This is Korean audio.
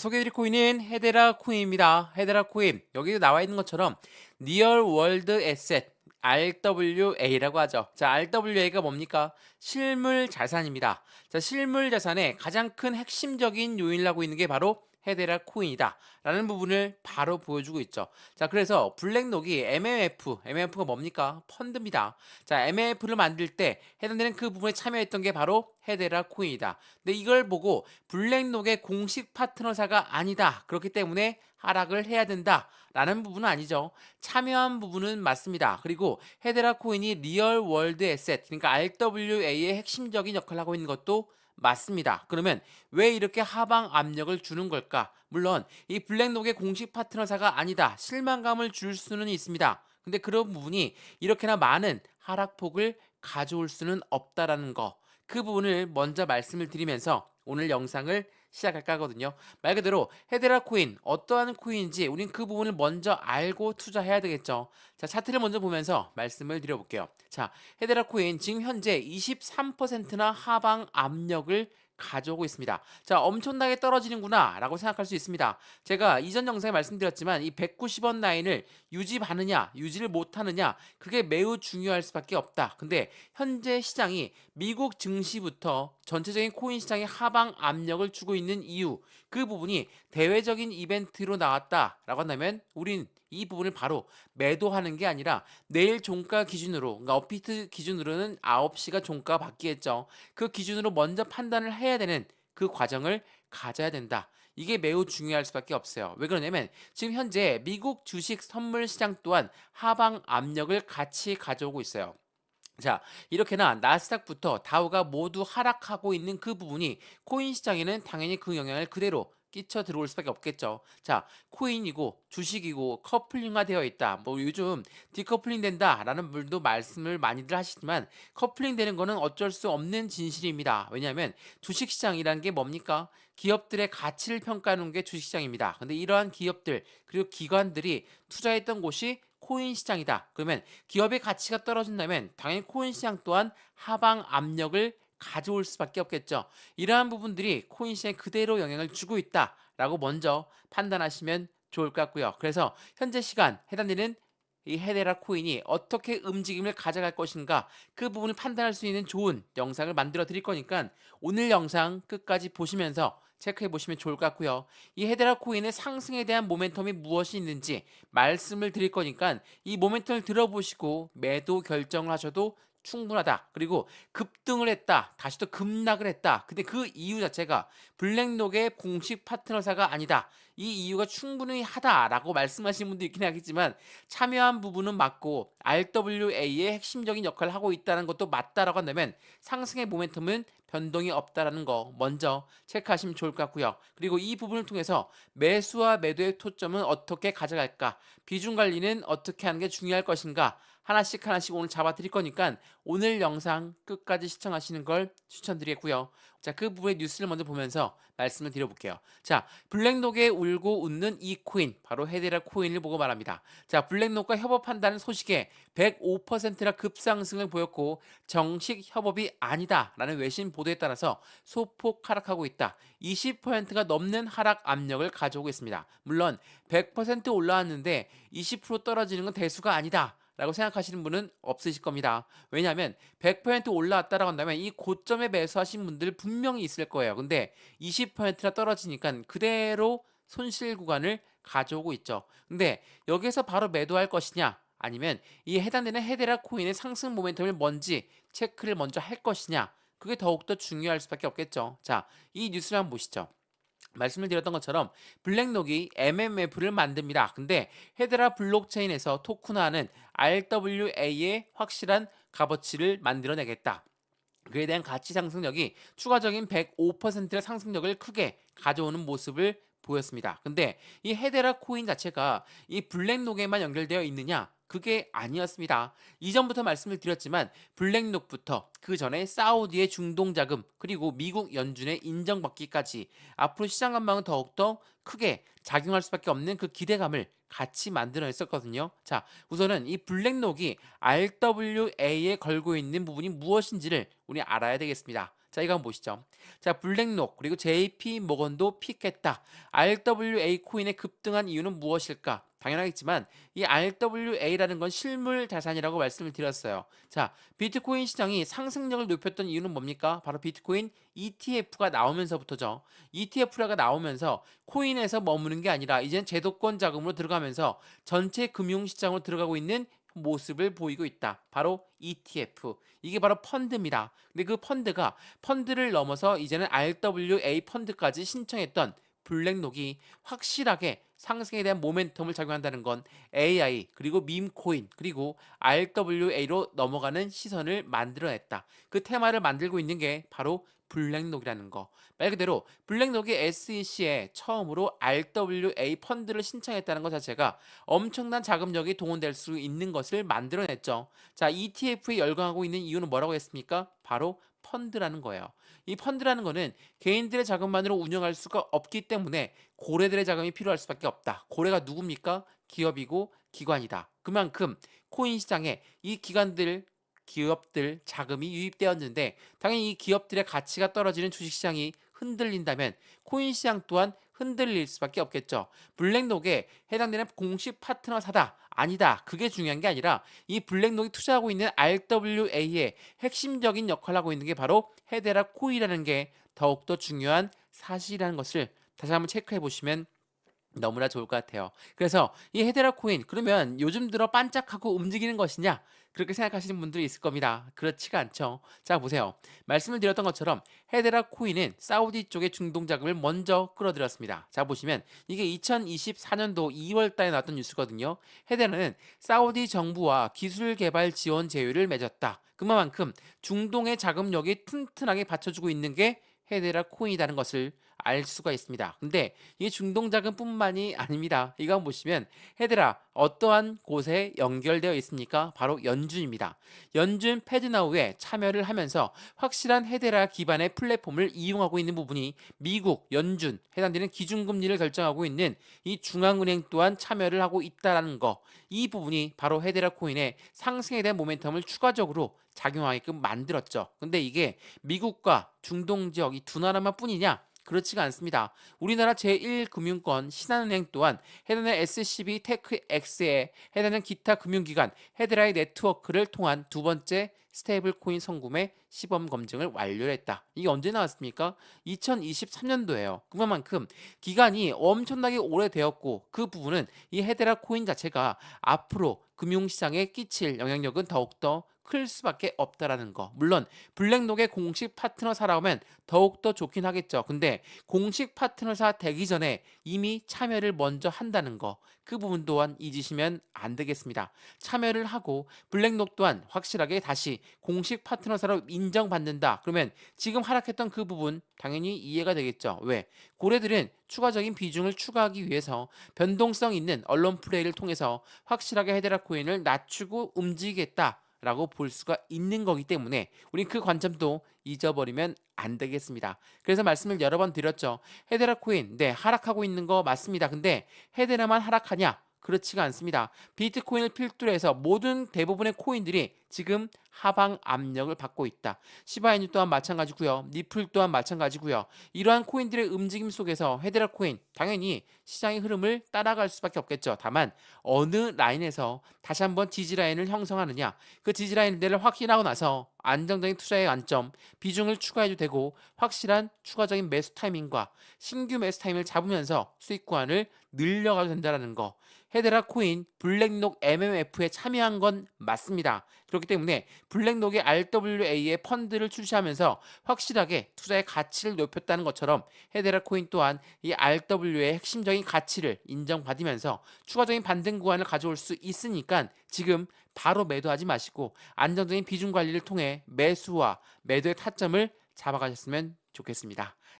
소개해드릴 코인은 헤데라 코인입니다. 헤데라 코인 여기 나와 있는 것처럼 리얼 월드 에셋 RWA라고 하죠. 자, RWA가 뭡니까? 실물 자산입니다. 자, 실물 자산의 가장 큰 핵심적인 요인을 하고 있는 게 바로 헤데라 코인이다. 라는 부분을 바로 보여주고 있죠. 자, 그래서 블랙록이 MMF, MMF가 뭡니까? 펀드입니다. 자, MMF를 만들 때 해당되는 그 부분에 참여했던 게 바로 헤데라 코인이다. 근데 이걸 보고 블랙록의 공식 파트너사가 아니다. 그렇기 때문에 하락을 해야 된다. 라는 부분은 아니죠. 참여한 부분은 맞습니다. 그리고 헤데라 코인이 리얼 월드 에셋, 그러니까 RWA의 핵심적인 역할을 하고 있는 것도 맞습니다. 그러면 왜 이렇게 하방 압력을 주는 걸까? 물론 이 블랙록의 공식 파트너사가 아니다. 실망감을 줄 수는 있습니다. 근데 그런 부분이 이렇게나 많은 하락폭을 가져올 수는 없다라는 거. 그 부분을 먼저 말씀을 드리면서 오늘 영상을 시작할까 하거든요. 말 그대로 헤데라 코인 어떠한 코인인지 우린 그 부분을 먼저 알고 투자해야 되겠죠. 자, 차트를 먼저 보면서 말씀을 드려볼게요. 자, 헤데라 코인 지금 현재 23%나 하방 압력을 가져오고 있습니다. 자, 엄청나게 떨어지는구나 라고 생각할 수 있습니다. 제가 이전 영상에 말씀드렸지만 이 190원 라인을 유지하느냐, 유지를 못하느냐, 그게 매우 중요할 수밖에 없다. 근데 현재 시장이 미국 증시부터 전체적인 코인 시장에 하방 압력을 주고 있는 이유, 그 부분이 대외적인 이벤트로 나왔다라고 한다면 우린 이 부분을 바로 매도하는 게 아니라 내일 종가 기준으로 그러니까 업비트 기준으로는 9시가 종가 바뀌겠죠. 그 기준으로 먼저 판단을 해야 되는 그 과정을 가져야 된다. 이게 매우 중요할 수밖에 없어요. 왜 그러냐면 지금 현재 미국 주식 선물 시장 또한 하방 압력을 같이 가져오고 있어요. 자, 이렇게나 나스닥부터 다우가 모두 하락하고 있는 그 부분이 코인 시장에는 당연히 그 영향을 그대로 끼쳐 들어올 수밖에 없겠죠. 자, 코인이고 주식이고 커플링화 되어 있다. 뭐 요즘 디커플링 된다라는 분도 말씀을 많이들 하시지만 커플링 되는 거는 어쩔 수 없는 진실입니다. 왜냐하면 주식 시장이라는 게 뭡니까? 기업들의 가치를 평가하는 게 주식 시장입니다. 근데 이러한 기업들 그리고 기관들이 투자했던 곳이 코인 시장이다. 그러면 기업의 가치가 떨어진다면 당연히 코인 시장 또한 하방 압력을 가져올 수밖에 없겠죠. 이러한 부분들이 코인 시장에 그대로 영향을 주고 있다라고 먼저 판단하시면 좋을 것 같고요. 그래서 현재 시간 해당되는 이 헤데라 코인이 어떻게 움직임을 가져갈 것인가 그 부분을 판단할 수 있는 좋은 영상을 만들어 드릴 거니까 오늘 영상 끝까지 보시면서 체크해 보시면 좋을 것 같고요. 이 헤데라 코인의 상승에 대한 모멘텀이 무엇이 있는지 말씀을 드릴 거니까 이 모멘텀을 들어보시고 매도 결정을 하셔도 충분하다. 그리고 급등을 했다. 다시 또 급락을 했다. 근데 그 이유 자체가 블랙록의 공식 파트너사가 아니다. 이 이유가 충분히 하다라고 말씀하시는 분도 있긴 하겠지만 참여한 부분은 맞고 RWA의 핵심적인 역할을 하고 있다는 것도 맞다라고 한다면 상승의 모멘텀은 변동이 없다라는 거 먼저 체크하시면 좋을 것 같고요. 그리고 이 부분을 통해서 매수와 매도의 토점은 어떻게 가져갈까? 비중 관리는 어떻게 하는 게 중요할 것인가? 하나씩 하나씩 오늘 잡아 드릴 거니까 오늘 영상 끝까지 시청하시는 걸 추천드리겠고요. 자, 그 부분의 뉴스를 먼저 보면서 말씀을 드려볼게요. 자, 블랙록에 울고 웃는 이 코인, 바로 헤데라 코인을 보고 말합니다. 자, 블랙록과 협업한다는 소식에 105%나 급상승을 보였고 정식 협업이 아니다라는 외신 보도에 따라서 소폭 하락하고 있다. 20%가 넘는 하락 압력을 가져오고 있습니다. 물론 100% 올라왔는데 20% 떨어지는 건 대수가 아니다. 라고 생각하시는 분은 없으실 겁니다. 왜냐하면 100% 올라왔다라고 한다면 이 고점에 매수하신 분들 분명히 있을 거예요. 근데 20%나 떨어지니까 그대로 손실 구간을 가져오고 있죠. 근데 여기서 바로 매도할 것이냐 아니면 이 해당되는 헤데라 코인의 상승 모멘텀을 뭔지 체크를 먼저 할 것이냐 그게 더욱더 중요할 수밖에 없겠죠. 자, 이 뉴스를 한번 보시죠. 말씀을 드렸던 것처럼 블랙록이 MMF를 만듭니다. 근데 헤드라 블록체인에서 토큰화하는 RWA의 확실한 값어치를 만들어내겠다. 그에 대한 가치 상승력이 추가적인 105%의 상승력을 크게 가져오는 모습을 보였습니다. 근데 이 헤데라 코인 자체가 이 블랙록에만 연결되어 있느냐? 그게 아니었습니다. 이전부터 말씀을 드렸지만 블랙록부터 그 전에 사우디의 중동 자금 그리고 미국 연준의 인정받기까지 앞으로 시장 전망은 더욱더 크게 작용할 수밖에 없는 그 기대감을 같이 만들어냈었거든요. 자, 우선은 이 블랙록이 RWA에 걸고 있는 부분이 무엇인지를 우리 알아야 되겠습니다. 자, 이거 한번 보시죠. 자, 블랙록 그리고 JP 모건도 픽했다. RWA 코인의 급등한 이유는 무엇일까? 당연하겠지만 이 RWA라는 건 실물 자산이라고 말씀을 드렸어요. 자, 비트코인 시장이 상승력을 높였던 이유는 뭡니까? 바로 비트코인 ETF가 나오면서부터죠. ETF가 나오면서 코인에서 머무는 게 아니라 이젠 제도권 자금으로 들어가면서 전체 금융 시장으로 들어가고 있는 모습을 보이고 있다. 바로 ETF. 이게 바로 펀드입니다. 근데 그 펀드가 펀드를 넘어서 이제는 RWA 펀드까지 신청했던 블랙록이 확실하게 상승에 대한 모멘텀을 작용한다는 건 AI 그리고 밈코인 그리고 RWA로 넘어가는 시선을 만들어냈다. 그 테마를 만들고 있는 게 바로 블랙록이라는 거. 말 그대로 블랙록이 SEC에 처음으로 RWA 펀드를 신청했다는 것 자체가 엄청난 자금력이 동원될 수 있는 것을 만들어냈죠. 자, ETF에 열광하고 있는 이유는 뭐라고 했습니까? 바로 펀드라는 거예요. 이 펀드라는 거는 개인들의 자금만으로 운영할 수가 없기 때문에 고래들의 자금이 필요할 수밖에 없다. 고래가 누굽니까? 기업이고 기관이다. 그만큼 코인 시장에 이 기관들 기업들 자금이 유입되었는데 당연히 이 기업들의 가치가 떨어지는 주식시장이 흔들린다면 코인 시장 또한 흔들릴 수밖에 없겠죠. 블랙록에 해당되는 공식 파트너 사다 아니다. 그게 중요한 게 아니라 이 블랙록이 투자하고 있는 RWA의 핵심적인 역할을 하고 있는 게 바로 헤데라 코이라는 게 더욱더 중요한 사실이라는 것을 다시 한번 체크해 보시면 너무나 좋을 것 같아요. 그래서 이 헤데라 코인 그러면 요즘 들어 반짝하고 움직이는 것이냐? 그렇게 생각하시는 분들이 있을 겁니다. 그렇지가 않죠. 자, 보세요. 말씀을 드렸던 것처럼 헤데라 코인은 사우디 쪽의 중동 자금을 먼저 끌어들였습니다. 자, 보시면 이게 2024년도 2월 달에 나왔던 뉴스거든요. 헤데라는 사우디 정부와 기술 개발 지원 제휴를 맺었다. 그만큼 중동의 자금력이 튼튼하게 받쳐주고 있는 게 헤데라 코인이라는 것을 알 수가 있습니다. 근데 이게 중동 자금뿐만이 아닙니다. 이거 보시면 헤드라 어떠한 곳에 연결되어 있습니까? 바로 연준입니다. 연준 패드나우에 참여를 하면서 확실한 헤데라 기반의 플랫폼을 이용하고 있는 부분이 미국 연준 해당되는 기준금리를 결정하고 있는 이 중앙은행 또한 참여를 하고 있다라는 거. 이 부분이 바로 헤데라 코인의 상승에 대한 모멘텀을 추가적으로 작용하게끔 만들었죠. 근데 이게 미국과 중동 지역 이 두 나라만 뿐이냐? 그렇지가 않습니다. 우리나라 제1금융권 신한은행 또한 해당하는 SCB 테크X에 해당하는 기타 금융기관 헤드라이 네트워크를 통한 두 번째 스테이블 코인 성금의 시범 검증을 완료했다. 이게 언제 나왔습니까? 2023년도에요. 그만큼 기간이 엄청나게 오래되었고 그 부분은 이 헤드라 코인 자체가 앞으로 금융시장에 끼칠 영향력은 더욱더 클 수밖에 없다라는 거. 물론 블랙록의 공식 파트너 사라면 더욱더 좋긴 하겠죠. 근데 공식 파트너사 되기 전에 이미 참여를 먼저 한다는 거. 그 부분 또한 잊으시면 안 되겠습니다. 참여를 하고 블랙록 또한 확실하게 다시 공식 파트너사로 인정받는다. 그러면 지금 하락했던 그 부분 당연히 이해가 되겠죠. 왜? 고래들은 추가적인 비중을 추가하기 위해서 변동성 있는 언론 플레이를 통해서 확실하게 헤드라 코인을 낮추고 움직이겠다. 라고 볼 수가 있는 거기 때문에 우린 그 관점도 잊어버리면 안 되겠습니다. 그래서 말씀을 여러 번 드렸죠. 헤데라 코인, 네, 하락하고 있는 거 맞습니다. 근데 헤데라만 하락하냐? 그렇지가 않습니다. 비트코인을 필두로 해서 모든 대부분의 코인들이 지금 하방 압력을 받고 있다. 시바이뉴 또한 마찬가지고요. 니플 또한 마찬가지고요. 이러한 코인들의 움직임 속에서 헤드라 코인 당연히 시장의 흐름을 따라갈 수밖에 없겠죠. 다만 어느 라인에서 다시 한번 지지 라인을 형성하느냐 그 지지 라인들을 확인하고 나서 안정적인 투자의 관점 비중을 추가해도 되고 확실한 추가적인 매수 타이밍과 신규 매수 타이밍을 잡으면서 수익 구간을 늘려가도 된다는 거. 헤드라 코인 블랙록 MMF에 참여한 건 맞습니다. 그렇기 때문에 블랙록의 RWA의 펀드를 출시하면서 확실하게 투자의 가치를 높였다는 것처럼 헤드라 코인 또한 이 RW의 핵심적인 가치를 인정받으면서 추가적인 반등 구간을 가져올 수 있으니까 지금 바로 매도하지 마시고 안정적인 비중 관리를 통해 매수와 매도의 타점을 잡아가셨으면 좋겠습니다.